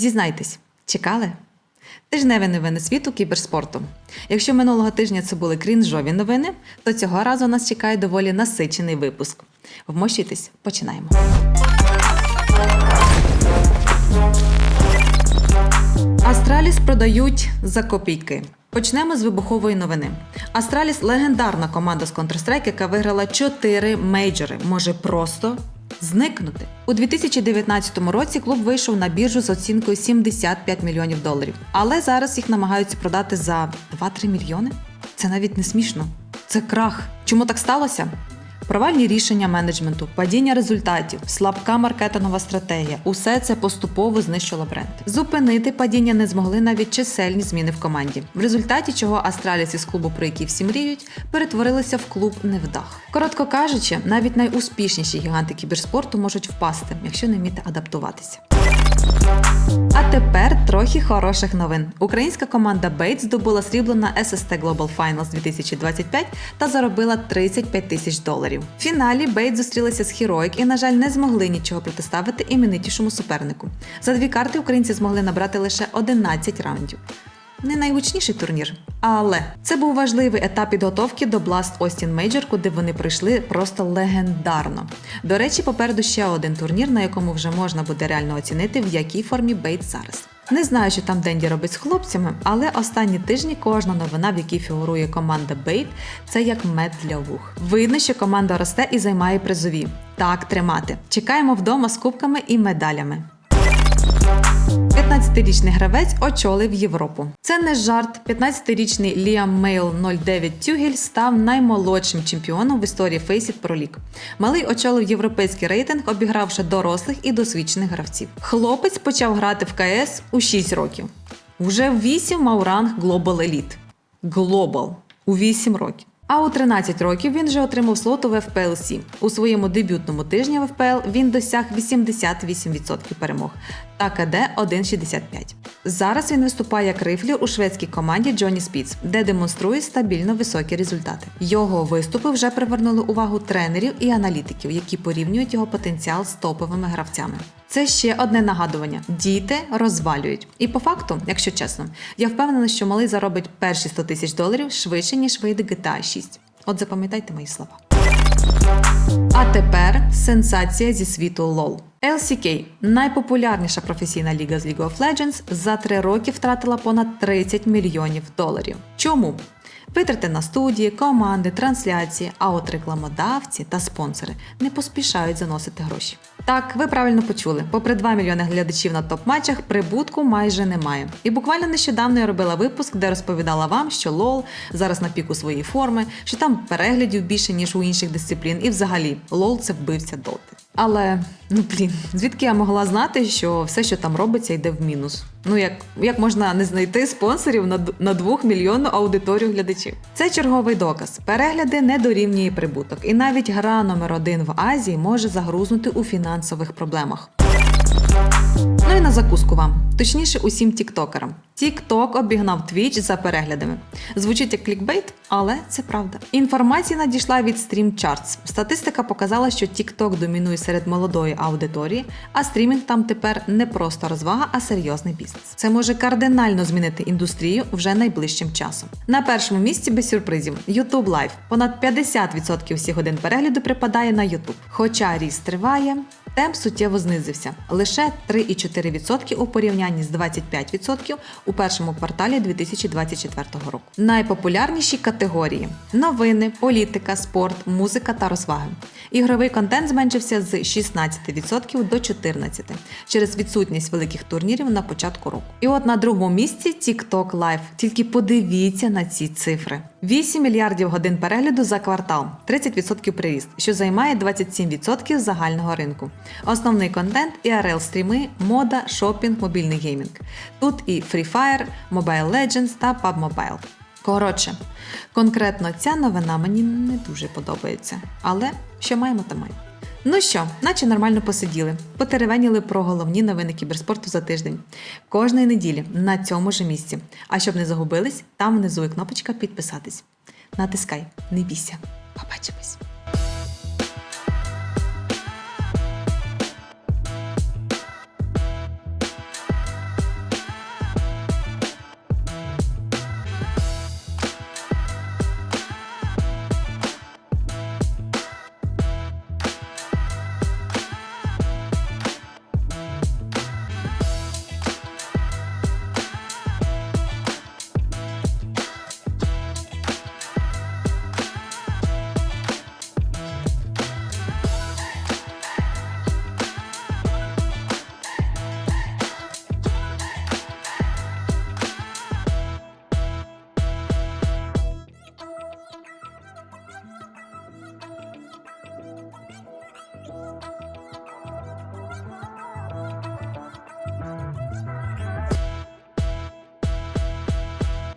Зізнайтесь, чекали? Тижневі новини світу кіберспорту. Якщо минулого тижня це були крінжові новини, то цього разу нас чекає доволі насичений випуск. Вмощуйтесь, починаємо. Астраліс продають за копійки. Почнемо з вибухової новини. Астраліс легендарна команда з Counter-Strike, яка виграла 4 мейджори, може просто зникнути. У 2019 році клуб вийшов на біржу з оцінкою 75 мільйонів доларів. Але зараз їх намагаються продати за 2-3 мільйони. Це навіть не смішно. Це крах. Чому так сталося? Провальні рішення менеджменту, падіння результатів, слабка маркетингова стратегія усе це поступово знищило бренд. Зупинити падіння не змогли навіть чисельні зміни в команді, в результаті чого Астраліс із клубу, про який всі мріють, перетворилися в клуб невдах. Коротко кажучи, навіть найуспішніші гіганти кіберспорту можуть впасти, якщо не вміти адаптуватися. А тепер трохи хороших новин. Українська команда Бейт здобула срібло на SST Global Finals 2025 та заробила 35 тисяч доларів. В фіналі Бейт зустрілися з Heroic і, на жаль, не змогли нічого протиставити іменитішому супернику. За дві карти українці змогли набрати лише 11 раундів. Не найгучніший турнір, але це був важливий етап підготовки до Blast Austin Major, куди вони прийшли просто легендарно. До речі, попереду ще один турнір, на якому вже можна буде реально оцінити, в якій формі Бейт зараз. Не знаю, що там Денді робить з хлопцями, але останні тижні кожна новина, в якій фігурує команда Бейт, це як мед для вух. Видно, що команда росте і займає призові. Так тримати. Чекаємо вдома з кубками і медалями. 15-річний гравець очолив Європу. Це не жарт. 15-річний Ліам Мейл 09 Тюгель став наймолодшим чемпіоном в історії Faceit Pro League. Малий очолив європейський рейтинг, обігравши дорослих і досвідчених гравців. Хлопець почав грати в КС у 6 років. Вже в 8 мав ранг Global Elite. Global. у 8 років. А у 13 років він вже отримав слоту в FPL-7. У своєму дебютному тижні в FPL він досяг 88% перемог та КД 1,65. Зараз він виступає як рифлір у шведській команді Джоні Спіц, де демонструє стабільно високі результати. Його виступи вже привернули увагу тренерів і аналітиків, які порівнюють його потенціал з топовими гравцями. Це ще одне нагадування: діти розвалюють. І по факту, якщо чесно, я впевнена, що малий заробить перші 100 тисяч доларів швидше, ніж вийде GTA 6. От запам'ятайте мої слова. А тепер сенсація зі світу LoL. LCK – найпопулярніша професійна ліга з League of Legends, за три роки втратила понад 30 мільйонів доларів. Чому? Витрати на студії, команди, трансляції, а от рекламодавці та спонсори не поспішають заносити гроші. Так, ви правильно почули. Попри 2 мільйони глядачів на топ-матчах, прибутку майже немає. І буквально нещодавно я робила випуск, де розповідала вам, що LOL зараз на піку своєї форми, що там переглядів більше ніж у інших дисциплін, і взагалі LOL це вбивця доти. Але ну блін, звідки я могла знати, що все, що там робиться, йде в мінус? Ну як, як можна не знайти спонсорів на, на 2 мільйонну аудиторію глядачів? Це черговий доказ. Перегляди не дорівнює прибуток, і навіть гра номер один в Азії може загрузнути у фінансових проблемах. На закуску вам, точніше, усім тіктокерам. Тікток обігнав Twitch за переглядами. Звучить як клікбейт, але це правда. Інформація надійшла від Stream Charts. Статистика показала, що TikTok домінує серед молодої аудиторії, а стрімінг там тепер не просто розвага, а серйозний бізнес. Це може кардинально змінити індустрію вже найближчим часом. На першому місці без сюрпризів YouTube Live. Понад 50% всіх годин перегляду припадає на YouTube. Хоча ріст триває, Темп суттєво знизився лише 3,4% у порівнянні з 25% у першому кварталі 2024 року. Найпопулярніші категорії: новини, політика, спорт, музика та розваги. Ігровий контент зменшився з 16% до 14% через відсутність великих турнірів на початку року. І от на другому місці TikTok Live. Тільки подивіться на ці цифри: 8 мільярдів годин перегляду за квартал, 30% приріст, що займає 27% загального ринку. Основний контент IRL стріми, мода, шопінг, мобільний геймінг. Тут і Free Fire, Mobile Legends та PUBG Mobile. Коротше, конкретно ця новина мені не дуже подобається. Але що маємо, то маємо. Ну що, наче нормально посиділи, потеревеніли про головні новини кіберспорту за тиждень. Кожної неділі на цьому ж місці. А щоб не загубились, там внизу є кнопочка підписатись. Натискай, не бійся. Побачимось!